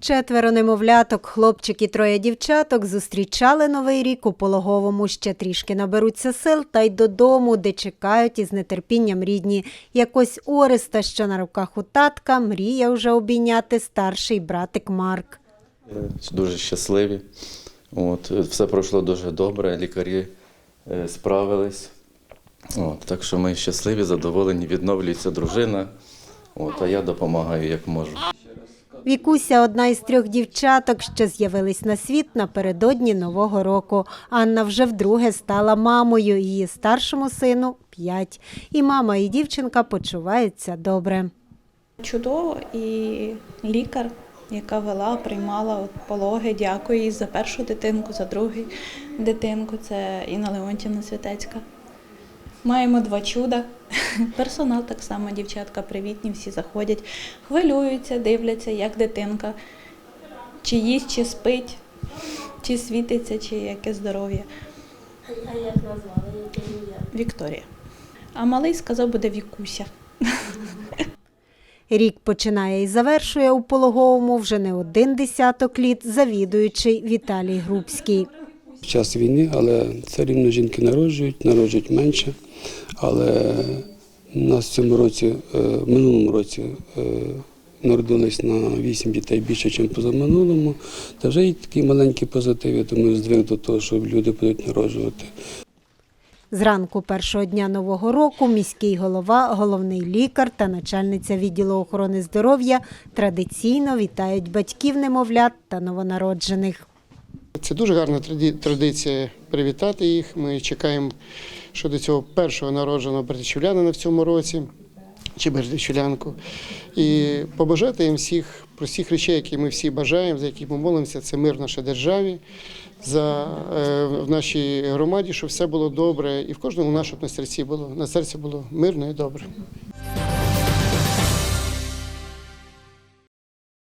Четверо немовляток, хлопчик і троє дівчаток зустрічали новий рік у пологовому. Ще трішки наберуться сил та й додому, де чекають із нетерпінням рідні. Якось Ореста, що на руках у татка, мріє вже обійняти старший братик Марк. Е, Дуже щасливі. От, е, все пройшло дуже добре, лікарі е, справились. От, так що ми щасливі, задоволені, відновлюється дружина. От, а я допомагаю як можу. Вікуся одна із трьох дівчаток, що з'явились на світ напередодні Нового року. Анна вже вдруге стала мамою, її старшому сину п'ять. І мама, і дівчинка почуваються добре. Чудово, і лікар, яка вела, приймала от пологи, дякую їй за першу дитинку, за другу дитинку. Це Інна Леонтівна Святецька. Маємо два чуда. Персонал так само, дівчатка привітні, всі заходять, хвилюються, дивляться, як дитинка, чи їсть, чи спить, чи світиться, чи яке здоров'я. А як назвали. Вікторія. А малий сказав, буде Вікуся. Рік починає і завершує у пологовому вже не один десяток літ завідуючий Віталій Грубський. В час війни, але все рівно жінки народжують, народжують менше. Але нас в цьому році, е, в минулому році, е, народилось на 8 дітей більше, ніж позаминулому. Та вже є такі маленькі позитиви, думаю, здвиг до того, що люди будуть народжувати. Зранку першого дня нового року міський голова, головний лікар та начальниця відділу охорони здоров'я традиційно вітають батьків немовлят та новонароджених. Це дуже гарна традиція привітати їх. Ми чекаємо щодо цього першого народженого братичівлянина в цьому році чи братичівлянку. І побажати їм всіх простих речей, які ми всі бажаємо, за які ми молимося, це мир в нашій державі, за, е, в нашій громаді, щоб все було добре, і в кожному нашому на серці було на серці було мирно і добре.